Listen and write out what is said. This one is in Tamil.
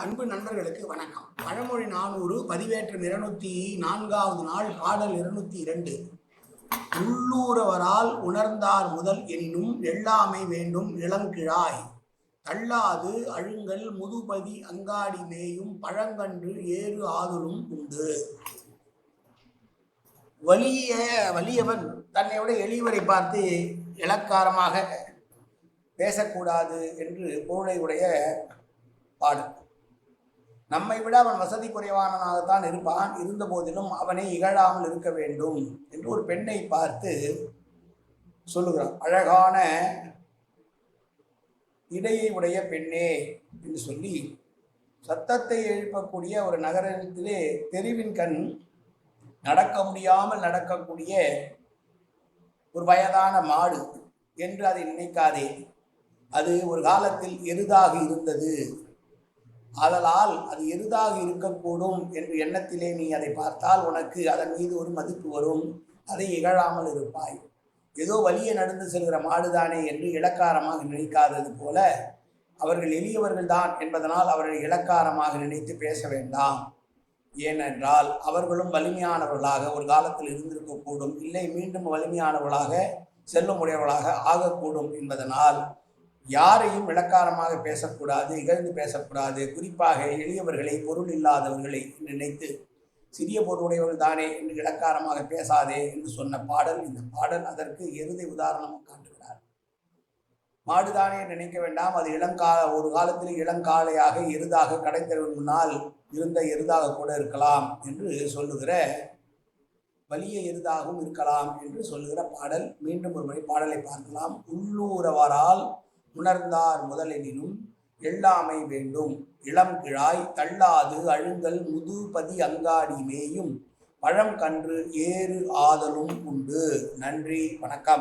அன்பு நண்பர்களுக்கு வணக்கம். பழமொழி நானூறு பதிவேற்றம் இருநூத்தி நான்காவது நாள் பாடல் இருநூத்தி இரண்டு. உள்ளூரவரால் உணர்ந்தார் முதல் என்னும் எல்லாமை வேண்டும் இளங்கிழாய் தள்ளாது அழுங்கல் முதுபதி அங்காடி மேயும் பழங்கன்று ஏறு ஆதலும் உண்டு. வலிய வலியவன் தன்னை விட எளியவரை பார்த்து இலக்காரமாக பேசக்கூடாது என்று பொருளை உடைய பாடு நம்மை விட அவன் வசதி குறைவானனாகத்தான் இருப்பான். இருந்த போதிலும் அவனை இகழாமல் இருக்க வேண்டும் என்று ஒரு பெண்ணை பார்த்து சொல்லுகிறான். அழகான இடையை உடைய பெண்ணே என்று சொல்லி சத்தத்தை எழுப்பக்கூடிய ஒரு நகரத்திலே தெருவின் கண் நடக்க முடியாமல் நடக்கக்கூடிய ஒரு வயதான மாடு என்று அதை நினைக்காதே. அது ஒரு காலத்தில் எருதாக இருந்தது. ஆதலால் அது எருதாக இருக்கக்கூடும் என்ற எண்ணத்திலே நீ அதை பார்த்தால் உனக்கு அதன் மீது ஒரு மதிப்பு வரும். அதை இகழாமல் இருப்பாய். ஏதோ வலிய நடந்து செல்கிற மாடுதானே என்று இலக்காரமாக நினைக்காதது போல அவர்கள் எளியவர்கள் தான் என்பதனால் அவர்களை இலக்காரமாக நினைத்து பேச வேண்டாம். ஏனென்றால் அவர்களும் வலிமையானவர்களாக ஒரு காலத்தில் இருந்திருக்கக்கூடும். இல்லை மீண்டும் வலிமையானவர்களாக செல்லுமுடையவர்களாக ஆகக்கூடும் என்பதனால் யாரையும் விளக்காரமாக பேசக்கூடாது இகழ்ந்து பேசக்கூடாது. குறிப்பாக எளியவர்களை பொருள் இல்லாதவர்களை நினைத்து சிறிய பொருளுடையவர்கள் தானே என்று இலக்காரமாக பேசாதே என்று சொன்ன பாடல் இந்த பாடல் அதற்கு எருதை உதாரணமாக காட்டுகிறார். மாடுதானே நினைக்க வேண்டாம் அது இளங்கால ஒரு காலத்தில் இளங்காலையாக எருதாக கடைத்தெருவின் முன்னால் இருந்த எருதாக கூட இருக்கலாம் என்று சொல்லுகிற வலிய எருதாகவும் இருக்கலாம் என்று சொல்லுகிற பாடல். மீண்டும் ஒரு முறை பாடலை பார்க்கலாம். உள்ளூரவரால் உணர்ந்தார் முதலெனினும் எல்லாமை வேண்டும். இளம் கிழாய் தள்ளாது அழுங்கல் முதுபதி அங்காடி மேயும். பழம் கன்று ஏறு ஆதலும் உண்டு. நன்றி வணக்கம்.